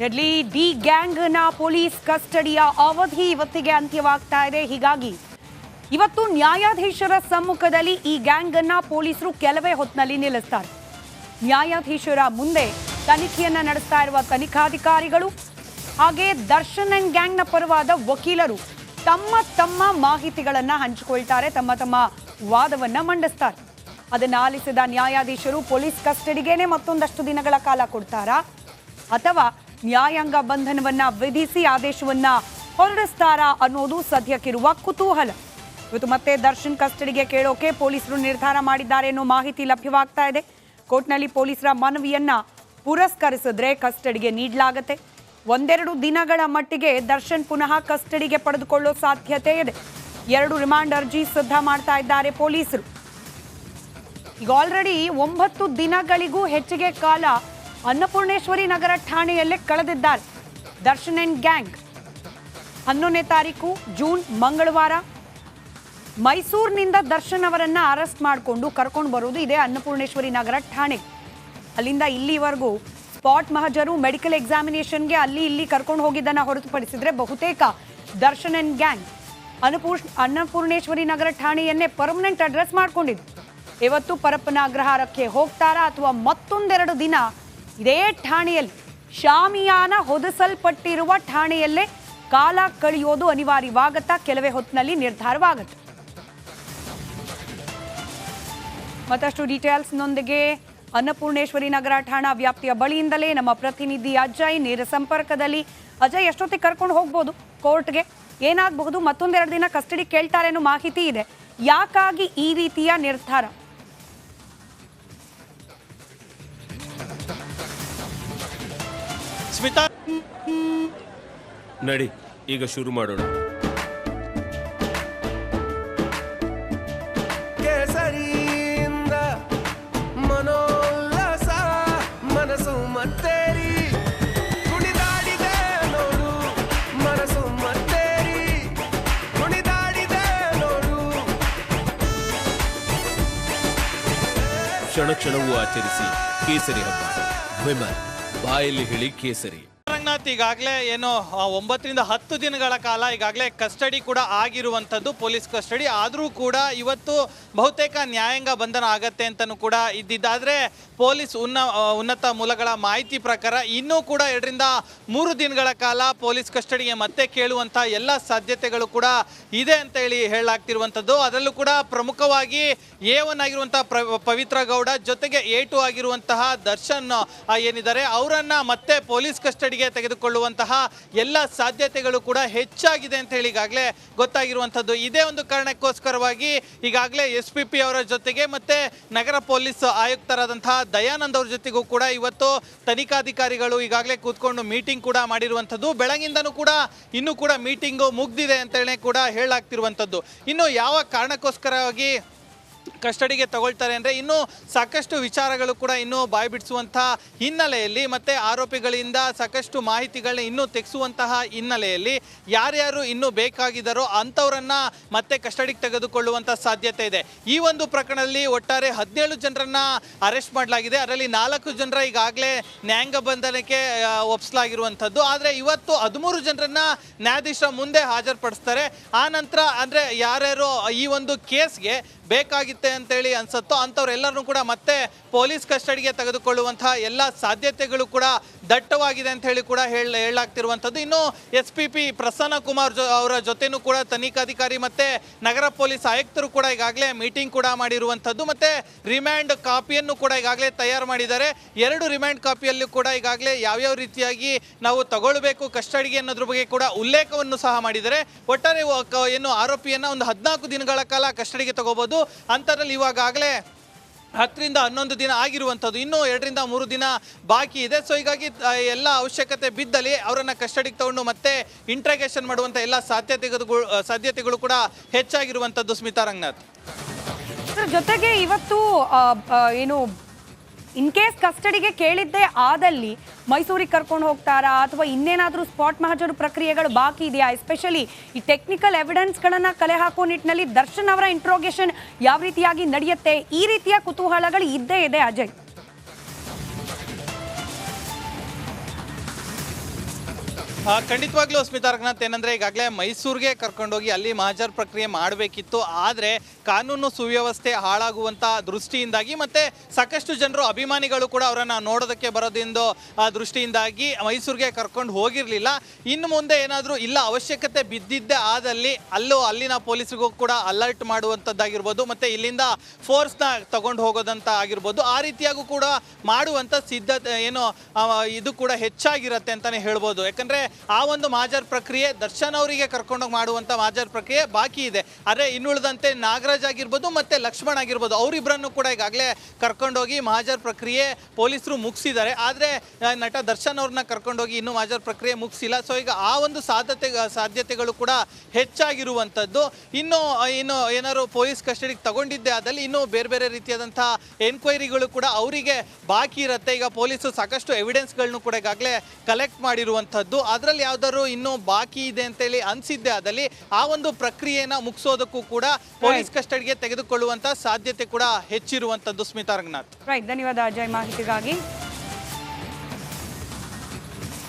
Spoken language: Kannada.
ಇರ್ಲಿ ಡಿ ಗ್ಯಾಂಗ್ನ ಪೊಲೀಸ್ ಕಸ್ಟಡಿಯ ಅವಧಿ ಇವತ್ತಿಗೆ ಅಂತ್ಯವಾಗ್ತಾ ಇದೆ. ಹೀಗಾಗಿ ಇವತ್ತು ನ್ಯಾಯಾಧೀಶರ ಸಮ್ಮುಖದಲ್ಲಿ ಈ ಗ್ಯಾಂಗ್ ಅನ್ನ ಪೊಲೀಸರು ಕೆಲವೇ ಹೊತ್ತಿನಲ್ಲಿ ನಿಲ್ಲಿಸ್ತಾರೆ. ನ್ಯಾಯಾಧೀಶರ ಮುಂದೆ ತನಿಖೆಯನ್ನ ನಡೆಸ್ತಾ ಇರುವ ತನಿಖಾಧಿಕಾರಿಗಳು ಹಾಗೆ ದರ್ಶನ್ ಅಂಡ್ ಗ್ಯಾಂಗ್ನ ಪರವಾದ ವಕೀಲರು ತಮ್ಮ ತಮ್ಮ ಮಾಹಿತಿಗಳನ್ನ ಹಂಚಿಕೊಳ್ತಾರೆ, ತಮ್ಮ ತಮ್ಮ ವಾದವನ್ನ ಮಂಡಿಸ್ತಾರೆ. ಅದನ್ನ ಆಲಿಸಿದ ನ್ಯಾಯಾಧೀಶರು ಪೊಲೀಸ್ ಕಸ್ಟಡಿಗೇನೆ ಮತ್ತೊಂದಷ್ಟು ದಿನಗಳ ಕಾಲ ಕೊಡ್ತಾರಾ? ಅಥವಾ ನ್ಯಾಯಾಂಗ ಬಂಧನವನ್ನ ವಿಧಿಸಿ ಆದೇಶವನ್ನ ಹೊರಡಿಸ್ತಾರಾ ಅನ್ನೋದು ಸದ್ಯಕ್ಕಿರುವ ಕುತೂಹಲ. ಇವತ್ತು ಮತ್ತೆ ದರ್ಶನ್ ಕಸ್ಟಡಿಗೆ ಕೇಳೋಕೆ ಪೊಲೀಸರು ನಿರ್ಧಾರ ಮಾಡಿದ್ದಾರೆ ಅನ್ನೋ ಮಾಹಿತಿ ಲಭ್ಯವಾಗ್ತಾ ಇದೆ. ಕೋರ್ಟ್ನಲ್ಲಿ ಪೊಲೀಸರ ಮನವಿಯನ್ನ ಪುರಸ್ಕರಿಸಿದ್ರೆ ಕಸ್ಟಡಿಗೆ ನೀಡಲಾಗತ್ತೆ. ಒಂದೆರಡು ದಿನಗಳ ಮಟ್ಟಿಗೆ ದರ್ಶನ್ ಪುನಃ ಕಸ್ಟಡಿಗೆ ಪಡೆದುಕೊಳ್ಳೋ ಸಾಧ್ಯತೆ ಇದೆ. ಎರಡು ರಿಮಾಂಡ್ ಅರ್ಜಿ ಸಿದ್ಧ ಮಾಡ್ತಾ ಇದ್ದಾರೆ ಪೊಲೀಸರು. ಈಗ ಆಲ್ರೆಡಿ ಒಂಬತ್ತು ದಿನಗಳಿಗೂ ಹೆಚ್ಚಿಗೆ ಕಾಲ ಅನ್ನಪೂರ್ಣೇಶ್ವರಿ ನಗರ ಠಾಣೆಯಲ್ಲೇ ಕಳೆದಿದ್ದಾರೆ. Darshan and gang. ಹನ್ನೊಂದನೇ ತಾರೀಕು, ಜೂನ್, ಮಂಗಳವಾರ. ಮೈಸೂರಿನಿಂದ ದರ್ಶನ್ ಅವರನ್ನ ಅರೆಸ್ಟ್ ಮಾಡಿಕೊಂಡು ಕರ್ಕೊಂಡು ಬರೋದು ಇದೇ ಅನ್ನಪೂರ್ಣೇಶ್ವರಿ ನಗರ ಠಾಣೆ. ಅಲ್ಲಿಂದ ಇಲ್ಲಿವರೆಗೂ ಸ್ಪಾಟ್ ಮಹಜರು ಮೆಡಿಕಲ್ ಎಕ್ಸಾಮಿನೇಷನ್ಗೆ ಅಲ್ಲಿ ಇಲ್ಲಿ ಕರ್ಕೊಂಡು ಹೋಗಿದ್ದನ್ನು ಹೊರತುಪಡಿಸಿದ್ರೆ ಬಹುತೇಕ ದರ್ಶನ್ ಅಂಡ್ ಗ್ಯಾಂಗ್. ಅನ್ನಪೂರ್, ಅನ್ನಪೂರ್ಣೇಶ್ವರಿ ನಗರ ಠಾಣೆಯನ್ನೇ ಪರ್ಮನೆಂಟ್ ಅಡ್ರೆಸ್ ಮಾಡಿಕೊಂಡಿದ್ದು ಇವತ್ತು ಪರಪ್ಪನ ಅಗ್ರಹಾರಕ್ಕೆ ಹೋಗ್ತಾರಾ ಅಥವಾ ಮತ್ತೊಂದೆರಡು ದಿನ ಇದೇ ಠಾಣೆಯಲ್ಲಿ ಶಾಮಿಯಾನ ಹೊದಿಸಲ್ಪಟ್ಟಿರುವ ಠಾಣೆಯಲ್ಲೇ ಕಾಲ ಕಳೆಯೋದು ಅನಿವಾರ್ಯವಾಗತ್ತಾ ಕೆಲವೇ ಹೊತ್ತಿನಲ್ಲಿ ನಿರ್ಧಾರವಾಗುತ್ತೆ. ಮತ್ತಷ್ಟು ಡೀಟೇಲ್ಸ್ನೊಂದಿಗೆ ಅನ್ನಪೂರ್ಣೇಶ್ವರಿ ನಗರ ಠಾಣಾ ವ್ಯಾಪ್ತಿಯ ಬಳಿಯಿಂದಲೇ ನಮ್ಮ ಪ್ರತಿನಿಧಿ ಅಜಯ್ ನೇರ ಸಂಪರ್ಕದಲ್ಲಿ. ಅಜಯ್, ಎಷ್ಟೊತ್ತಿಗೆ ಕರ್ಕೊಂಡು ಹೋಗ್ಬೋದು ಕೋರ್ಟ್ಗೆ? ಏನಾಗಬಹುದು? ಮತ್ತೊಂದೆರಡು ದಿನ ಕಸ್ಟಡಿ ಕೇಳ್ತಾರೆ ಅನ್ನೋ ಮಾಹಿತಿ ಇದೆ. ಯಾಕಾಗಿ ಈ ರೀತಿಯ ನಿರ್ಧಾರ? ಸ್ಮಿತಾ. ನಡಿ ಈಗ ಶುರು ಮಾಡೋಣ. ಕೇಸರಿಯಿಂದ ಮನೋಲ್ಲಸ ಮನಸ್ಸು ಮತ್ತೇರಿ. ಕುಣಿದಾಡಿದೆ ನೋಡು ಮನಸ್ಸು ಮತ್ತೇರಿ. ಕುಣಿದಾಡಿದೆ ನೋಡು. ಕ್ಷಣ ಕ್ಷಣವೂ ಆಚರಿಸಿ ಕೇಸರಿ ಹಬ್ಬ. ವಿಮಲ್. ಬಾಯಲ್ಲಿ ಹೇಳಿ ಕೇಸರಿ ರಂಗನಾಥ್ ಈಗಾಗಲೇ ಏನು ಒಂಬತ್ತರಿಂದ ಹತ್ತು ದಿನಗಳ ಕಾಲ ಈಗಾಗಲೇ ಕಸ್ಟಡಿ ಕೂಡ ಆಗಿರುವಂಥದ್ದು, ಪೊಲೀಸ್ ಕಸ್ಟಡಿ. ಆದರೂ ಕೂಡ ಇವತ್ತು ಬಹುತೇಕ ನ್ಯಾಯಾಂಗ ಬಂಧನ ಆಗತ್ತೆ ಅಂತಲೂ ಕೂಡ ಇದ್ದಿದ್ದಾದರೆ ಪೊಲೀಸ್ ಉನ್ನ ಉನ್ನತ ಮೂಲಗಳ ಮಾಹಿತಿ ಪ್ರಕಾರ ಇನ್ನೂ ಕೂಡ ಎರಡರಿಂದ ಮೂರು ದಿನಗಳ ಕಾಲ ಪೊಲೀಸ್ ಕಸ್ಟಡಿಗೆ ಮತ್ತೆ ಕೇಳುವಂಥ ಎಲ್ಲ ಸಾಧ್ಯತೆಗಳು ಕೂಡ ಇದೆ ಅಂತ ಹೇಳಿ ಹೇಳಲಾಗ್ತಿರುವಂಥದ್ದು. ಅದರಲ್ಲೂ ಕೂಡ ಪ್ರಮುಖವಾಗಿ ಎ ಒನ್ ಆಗಿರುವಂತಹ ಪ್ರ- ಪವಿತ್ರ ಗೌಡ ಜೊತೆಗೆ ಎ ಟು ಆಗಿರುವಂತಹ ದರ್ಶನ್ ಏನಿದ್ದಾರೆ, ಅವರನ್ನ ಮತ್ತೆ ಪೊಲೀಸ್ ಕಸ್ಟಡಿಗೆ ತೆಗೆದುಕೊಳ್ಳುವಂತಹ ಎಲ್ಲ ಸಾಧ್ಯತೆಗಳು ಕೂಡ ಹೆಚ್ಚಾಗಿದೆ ಅಂತ ಹೇಳಿ ಈಗಾಗಲೇ ಗೊತ್ತಾಗಿರುವಂಥದ್ದು. ಇದೇ ಒಂದು ಕಾರಣಕ್ಕೋಸ್ಕರವಾಗಿ ಈಗಾಗಲೇ ಎಸ್ ಪಿ ಪಿ ಅವರ ಜೊತೆಗೆ ಮತ್ತೆ ನಗರ ಪೊಲೀಸ್ ಆಯುಕ್ತರಾದಂತಹ ದಯಾನಂದ್ ಅವ್ರ ಜೊತೆಗೂ ಕೂಡ ಇವತ್ತು ತನಿಖಾಧಿಕಾರಿಗಳು ಈಗಾಗಲೇ ಕೂತ್ಕೊಂಡು ಮೀಟಿಂಗ್ ಕೂಡ ಮಾಡಿರುವಂಥದ್ದು. ಬೆಳಗಿಂದನೂ ಕೂಡ ಇನ್ನೂ ಕೂಡ ಮೀಟಿಂಗು ಮುಗ್ದಿದೆ ಅಂತೇಳಿ ಕೂಡ ಹೇಳಾಗ್ತಿರುವಂಥದ್ದು ಇನ್ನು ಯಾವ ಕಾರಣಕ್ಕೋಸ್ಕರವಾಗಿ ಕಸ್ಟಡಿಗೆ ತಗೊಳ್ತಾರೆ ಅಂದರೆ ಇನ್ನೂ ಸಾಕಷ್ಟು ವಿಚಾರಗಳು ಕೂಡ ಇನ್ನೂ ಬಾಯಿ ಬಿಡಿಸುವಂತಹ ಹಿನ್ನೆಲೆಯಲ್ಲಿ ಮತ್ತು ಆರೋಪಿಗಳಿಂದ ಸಾಕಷ್ಟು ಮಾಹಿತಿಗಳನ್ನ ಇನ್ನೂ ತೆಗೆಸುವಂತಹ ಹಿನ್ನೆಲೆಯಲ್ಲಿ ಯಾರ್ಯಾರು ಇನ್ನೂ ಬೇಕಾಗಿದ್ದಾರೋ ಅಂಥವರನ್ನು ಮತ್ತೆ ಕಸ್ಟಡಿಗೆ ತೆಗೆದುಕೊಳ್ಳುವಂಥ ಸಾಧ್ಯತೆ ಇದೆ. ಈ ಒಂದು ಪ್ರಕರಣದಲ್ಲಿ ಒಟ್ಟಾರೆ ಹದಿನೇಳು ಜನರನ್ನ ಅರೆಸ್ಟ್ ಮಾಡಲಾಗಿದೆ. ಅದರಲ್ಲಿ ನಾಲ್ಕು ಜನರ ಈಗಾಗಲೇ ನ್ಯಾಯಾಂಗ ಬಂಧನಕ್ಕೆ ಒಪ್ಪಿಸಲಾಗಿರುವಂಥದ್ದು ಆದರೆ ಇವತ್ತು ಹದಿಮೂರು ಜನರನ್ನ ನ್ಯಾಯಾಧೀಶರ ಮುಂದೆ ಹಾಜರುಪಡಿಸ್ತಾರೆ. ಆ ನಂತರ ಅಂದರೆ ಯಾರ್ಯಾರು ಈ ಒಂದು ಕೇಸ್ಗೆ ಬೇಕಾಗಿತ್ತೆ ಅಂತೇಳಿ ಅನ್ಸುತ್ತೋ ಅಂಥವ್ರೆಲ್ಲರನ್ನೂ ಕೂಡ ಮತ್ತೆ ಪೊಲೀಸ್ ಕಸ್ಟಡಿಗೆ ತೆಗೆದುಕೊಳ್ಳುವಂತಹ ಎಲ್ಲ ಸಾಧ್ಯತೆಗಳು ಕೂಡ ದಟ್ಟವಾಗಿದೆ ಅಂತ ಹೇಳಿ ಕೂಡ ಹೇಳ ಹೇಳಲಾಗ್ತಿರುವಂಥದ್ದು. ಇನ್ನು S P P Prasanna Kumar ಅವರ ಜೊತೆನೂ ಕೂಡ ತನಿಖಾಧಿಕಾರಿ ಮತ್ತೆ ನಗರ ಪೊಲೀಸ್ ಆಯುಕ್ತರು ಕೂಡ ಈಗಾಗಲೇ ಮೀಟಿಂಗ್ ಕೂಡ ಮಾಡಿರುವಂಥದ್ದು ಮತ್ತೆ ರಿಮ್ಯಾಂಡ್ ಕಾಪಿಯನ್ನು ಕೂಡ ಈಗಾಗಲೇ ತಯಾರು ಮಾಡಿದ್ದಾರೆ. ಎರಡು ರಿಮ್ಯಾಂಡ್ ಕಾಪಿಯಲ್ಲೂ ಕೂಡ ಈಗಾಗಲೇ ಯಾವ್ಯಾವ ರೀತಿಯಾಗಿ ನಾವು ತಗೊಳ್ಬೇಕು ಕಸ್ಟಡಿಗೆ ಅನ್ನೋದ್ರ ಬಗ್ಗೆ ಕೂಡ ಉಲ್ಲೇಖವನ್ನು ಸಹ ಮಾಡಿದ್ದಾರೆ. ಒಟ್ಟಾರೆ ಏನು ಆರೋಪಿಯನ್ನ ಒಂದು ಹದಿನಾಲ್ಕು ದಿನಗಳ ಕಾಲ ಕಸ್ಟಡಿಗೆ ತಗೋಬಹುದು ಅಂತರಲ್ಲಿ ಇವಾಗಲೇ ಹತ್ತರಿಂದ ಹನ್ನೊಂದು ದಿನ ಆಗಿರುವಂಥದ್ದು. ಇನ್ನೂ ಎರಡರಿಂದ ಮೂರು ದಿನ ಬಾಕಿ ಇದೆ. ಸೊ ಹೀಗಾಗಿ ಎಲ್ಲ ಅವಶ್ಯಕತೆ ಬಿದ್ದಲ್ಲಿ ಅವರನ್ನು ಕಸ್ಟಡಿಗೆ ತಗೊಂಡು ಮತ್ತೆ ಇಂಟ್ರಾಗೇಷನ್ ಮಾಡುವಂಥ ಎಲ್ಲ ಸಾಧ್ಯತೆಗಳು ಸಾಧ್ಯತೆಗಳು ಕೂಡ ಹೆಚ್ಚಾಗಿರುವಂಥದ್ದು ಸ್ಮಿತಾ ರಂಗನಾಥ್. ಜೊತೆಗೆ ಇವತ್ತು ಏನು ಇನ್ ಕೇಸ್ ಕಸ್ಟಡಿಗೆ ಕೇಳಿದ್ದೇ ಆದಲ್ಲಿ ಮೈಸೂರಿಗೆ ಕರ್ಕೊಂಡು ಹೋಗ್ತಾರಾ ಅಥವಾ ಇನ್ನೇನಾದರೂ ಸ್ಪಾಟ್ ಮಹಾಜರು ಪ್ರಕ್ರಿಯೆಗಳು ಬಾಕಿ ಇದೆಯಾ? ಎಸ್ಪೆಷಲಿ ಈ ಟೆಕ್ನಿಕಲ್ ಎವಿಡೆನ್ಸ್ಗಳನ್ನು ಕಲೆ ಹಾಕೋ ನಿಟ್ಟಿನಲ್ಲಿ ದರ್ಶನ್ ಅವರ ಇಂಟ್ರೋಗೇಷನ್ ಯಾವ ರೀತಿಯಾಗಿ ನಡೆಯುತ್ತೆ? ಈ ರೀತಿಯ ಕುತೂಹಲಗಳು ಇದ್ದೇ ಇದೆ, ಅಜಯ್. ಖಂಡಿತವಾಗ್ಲೂ ಸ್ಮಿತಾ ರಂಗನಾಥ್, ಏನಂದ್ರೆ ಈಗಾಗಲೇ ಮೈಸೂರಿಗೆ ಕರ್ಕೊಂಡೋಗಿ ಅಲ್ಲಿ ಮಹಾಜರ್ ಪ್ರಕ್ರಿಯೆ ಮಾಡಬೇಕಿತ್ತು. ಆದರೆ ಕಾನೂನು ಸುವ್ಯವಸ್ಥೆ ಹಾಳಾಗುವಂತ ದೃಷ್ಟಿಯಿಂದಾಗಿ ಮತ್ತೆ ಸಾಕಷ್ಟು ಜನರು ಅಭಿಮಾನಿಗಳು ಕೂಡ ಅವರನ್ನ ನೋಡೋದಕ್ಕೆ ಬರೋದಿಂದ ದೃಷ್ಟಿಯಿಂದಾಗಿ ಮೈಸೂರಿಗೆ ಕರ್ಕೊಂಡು ಹೋಗಿರಲಿಲ್ಲ. ಇನ್ನು ಮುಂದೆ ಏನಾದರೂ ಇಲ್ಲ, ಅವಶ್ಯಕತೆ ಬಿದ್ದಿದ್ದೇ ಆದಲ್ಲಿ ಅಲ್ಲೂ ಅಲ್ಲಿನ ಪೊಲೀಸ್ಗೂ ಕೂಡ ಅಲರ್ಟ್ ಮಾಡುವಂಥದ್ದಾಗಿರ್ಬೋದು ಮತ್ತೆ ಇಲ್ಲಿಂದ ಫೋರ್ಸ್ನ ತಗೊಂಡು ಹೋಗೋದಂತ ಆಗಿರ್ಬೋದು, ಆ ರೀತಿಯಾಗೂ ಕೂಡ ಮಾಡುವಂಥ ಸಿದ್ಧತೆ, ಏನು ಇದು ಕೂಡ ಹೆಚ್ಚಾಗಿರುತ್ತೆ ಅಂತಾನೆ ಹೇಳ್ಬೋದು. ಯಾಕಂದ್ರೆ ಆ ಒಂದು ಮಾಜರ್ ಪ್ರಕ್ರಿಯೆ ದರ್ಶನ್ ಅವರಿಗೆ ಕರ್ಕೊಂಡೋಗಿ ಮಾಡುವಂಥ ಮಾಜರ್ ಪ್ರಕ್ರಿಯೆ ಬಾಕಿ ಇದೆ. ಆದರೆ ಇನ್ನುಳಿದಂತೆ ನಾಗರಾಜ್ ಆಗಿರ್ಬೋದು ಮತ್ತೆ ಲಕ್ಷ್ಮಣ್ ಆಗಿರ್ಬೋದು ಅವರಿಬ್ಬರನ್ನು ಕೂಡ ಈಗಾಗಲೇ ಕರ್ಕೊಂಡೋಗಿ ಮಹಾಜರ್ ಪ್ರಕ್ರಿಯೆ ಪೊಲೀಸರು ಮುಗಿಸಿದ್ದಾರೆ. ಆದರೆ ನಟ ದರ್ಶನ್ ಅವ್ರನ್ನ ಕರ್ಕೊಂಡೋಗಿ ಇನ್ನೂ ಮಾಜರ್ ಪ್ರಕ್ರಿಯೆ ಮುಗಿಸಿಲ್ಲ. ಸೊ ಈಗ ಆ ಒಂದು ಸಾಧ್ಯತೆ, ಸಾಧ್ಯತೆಗಳು ಕೂಡ ಹೆಚ್ಚಾಗಿರುವಂಥದ್ದು ಇನ್ನು ಇನ್ನು ಏನಾದ್ರು ಪೊಲೀಸ್ ಕಸ್ಟಡಿಗೆ ತಗೊಂಡಿದ್ದೆ ಆದಲ್ಲಿ ಇನ್ನೂ ಬೇರೆ ಬೇರೆ ರೀತಿಯಾದಂಥ ಎನ್ಕ್ವೈರಿಗಳು ಕೂಡ ಅವರಿಗೆ ಬಾಕಿ ಇರುತ್ತೆ. ಈಗ ಪೊಲೀಸರು ಸಾಕಷ್ಟು ಎವಿಡೆನ್ಸ್ಗಳನ್ನು ಕೂಡ ಈಗಾಗಲೇ ಕಲೆಕ್ಟ್ ಮಾಡಿರುವಂಥದ್ದು. ಅದರಲ್ಲಿ ಯಾವ್ದಾದ್ರು ಇನ್ನೂ ಬಾಕಿ ಇದೆ ಅಂತ ಹೇಳಿ ಅನ್ಸಿದ್ದೆ. ಅದಲ್ಲಿ ಆ ಒಂದು ಪ್ರಕ್ರಿಯೆನ ಮುಗಿಸೋದಕ್ಕೂ ಕೂಡ ಪೊಲೀಸ್ ಕಸ್ಟಡಿಗೆ ತೆಗೆದುಕೊಳ್ಳುವಂತ ಸಾಧ್ಯತೆ ಕೂಡ ಹೆಚ್ಚಿರುವಂತದ್ದು ಸ್ಮಿತಾ ರಂಗನಾಥ್. ರೈಟ್ ಧನ್ಯವಾದ. ಅಜಯ್ ಮಾಹಿತಿಗಾಗಿ.